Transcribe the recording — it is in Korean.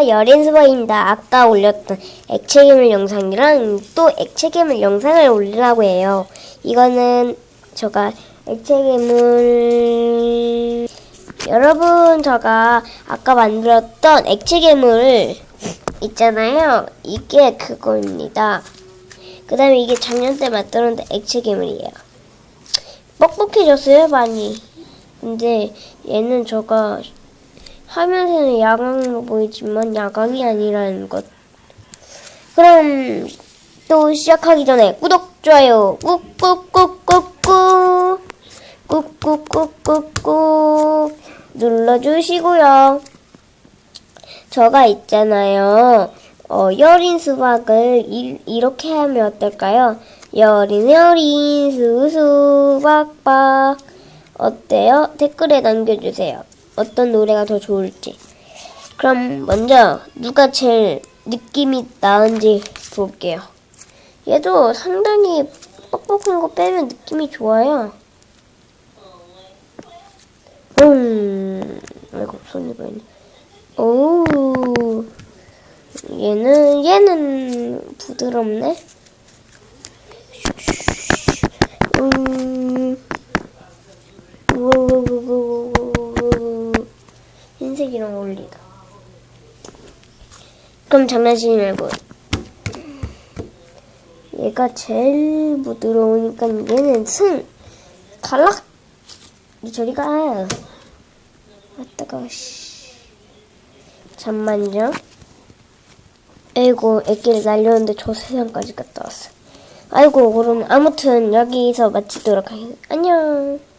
안녕하세요. 여린스버입니다. 아까 올렸던 액체 괴물 영상이랑 또 액체 괴물 영상을 올리려고 해요. 이거는 제가 액체 괴물 여러분 제가 아까 만들었던 액체 괴물 있잖아요. 이게 그거입니다. 그 다음에 이게 작년 때 만들었는데 액체 괴물이에요. 뻑뻑해졌어요 많이. 근데 얘는 제가 화면에는 야광으로 보이지만 야광이 아니라는 것. 그럼 또 시작하기 전에 구독, 좋아요 꾹꾹꾹꾹꾹 꾹꾹꾹꾹꾹 눌러주시고요. 저가 있잖아요. 어, 여린 수박을 이, 이렇게 하면 어떨까요? 여린 여린 수수박박 어때요? 댓글에 남겨주세요. 어떤 노래가 더 좋을지. 그럼 먼저 누가 제일 느낌이 나은지 볼게요. 얘도 상당히 뻑뻑한 거 빼면 느낌이 좋아요. 음, 아이고 손이 보이네. 오, 얘는 얘는 부드럽네. 음. 흰색이랑 어울리다. 그럼 장난치지 말고. 얘가 제일 부드러우니까 얘는 승. 갈락. 이 저리 가. 아따가 씨. 잠만요. 아이고 애기를 날렸는데 저 세상까지 갔다 왔어. 아이고 그럼 아무튼 여기서 마치도록 하겠습니다. 안녕.